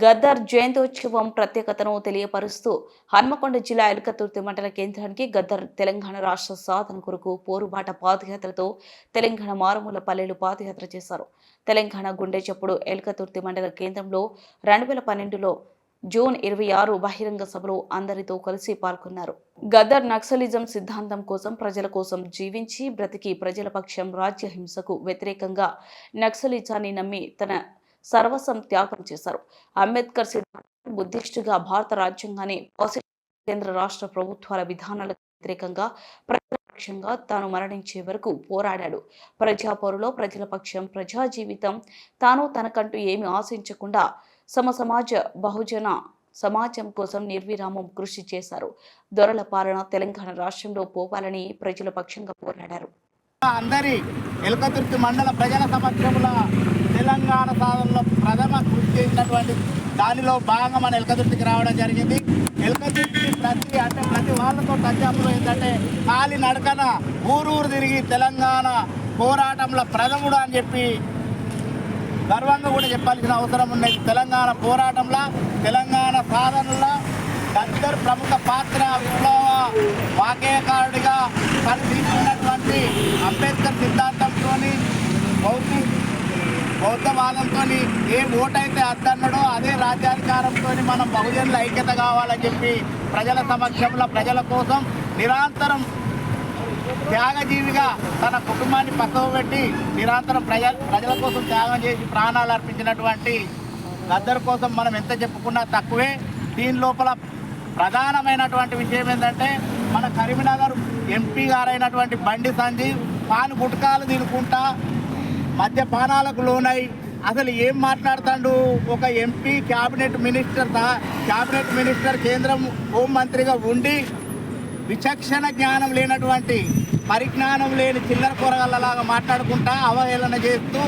గద్దర్ జయంతోత్సవం ప్రత్యేకతను తెలియపరుస్తూ హన్మకొండ జిల్లా ఎలకతుర్తి మండల కేంద్రానికి గద్దర్ తెలంగాణ రాష్ట్ర సాధన కొరకు పోరుబాట పాదయాత్రతో తెలంగాణ మారుమూల పల్లెలు పాదయాత్ర చేశారు. తెలంగాణ గుండె చప్పుడు ఎలకతుర్తి మండల కేంద్రంలో రెండు వేల పన్నెండులో జూన్ ఇరవై ఆరు బహిరంగ సభలో అందరితో కలిసి పాల్గొన్నారు. గద్దర్ నక్సలిజం సిద్ధాంతం కోసం ప్రజల కోసం జీవించి బ్రతికి ప్రజల పక్షం రాజ్య హింసకు వ్యతిరేకంగా నక్సలిజాన్ని నమ్మి తన సర్వస్వం త్యాగం చేశారు. అంబేద్కర్ సిద్ధాంతం బుద్ధిస్టుగా భారత రాజ్యాంగాన్ని కేంద్ర రాష్ట్ర ప్రభుత్వాల విధానాలకు వ్యతిరేకంగా ప్రజాపక్షంగా తాను మరణించే వరకు పోరాడాడు. ప్రజాపోరులో ప్రజల పక్షం ప్రజా జీవితం తాను తనకంటూ ఏమి ఆశించకుండా సమ సమాజ బహుజన సమాజం కోసం నిర్విరామం కృషి చేశారు. దొరల పాలన తెలంగాణ రాష్ట్రంలో పోవాలని ప్రజల పక్షంగా పోరాడారు. అందరి ఎలకతుర్తి మండల ప్రజల సమక్షంలో తెలంగాణ సాధనలో ప్రథమ కృషి చేసినటువంటి దానిలో భాగంగా మన రావడం జరిగింది. ఎలకదుర్తి ప్రతి అంటే ప్రతి వాళ్ళతో టచ్అప్లో ఏంటంటే కాలి నడకన ఊరూరు తిరిగి తెలంగాణ పోరాటంలో ప్రథముడు అని చెప్పి గర్వంగా కూడా చెప్పాల్సిన అవసరం ఉన్నది. తెలంగాణ పోరాటంలో తెలంగాణ సాధనలో గద్దర్ ప్రముఖ పాత్ర విప్లవ వాకేయకారుడిగా పనితీస్తున్నటువంటి అంబేద్కర్ సిద్ధాంతం బౌద్ధవాదంతో ఏ ఓటైతే అద్దన్నాడో అదే రాజ్యాధికారంతో మనం బహుజనుల ఐక్యత కావాలని చెప్పి ప్రజల సమక్షంలో ప్రజల కోసం నిరంతరం త్యాగజీవిగా తన కుటుంబాన్ని పక్కకు పెట్టి నిరంతరం ప్రజ ప్రజల కోసం త్యాగం చేసి ప్రాణాలు అర్పించినటువంటి గద్దరు కోసం మనం ఎంత చెప్పుకున్నా తక్కువే. దీని లోపల ప్రధానమైనటువంటి విషయం ఏంటంటే మన కరీంనగర్ ఎంపీ గారైనటువంటి బండి సంజీవ్ పాను గుట్కాలు తినుకుంటా మద్యపానాలకు లోనై అసలు ఏం మాట్లాడుతాడు? ఒక MP cabinet minister cabinet minister కేంద్రం హోంమంత్రిగా ఉండి విచక్షణ జ్ఞానం లేనటువంటి పరిజ్ఞానం లేని చిల్లర కూరగాళ్ళలాగా మాట్లాడుకుంటా అవహేళన చేస్తూ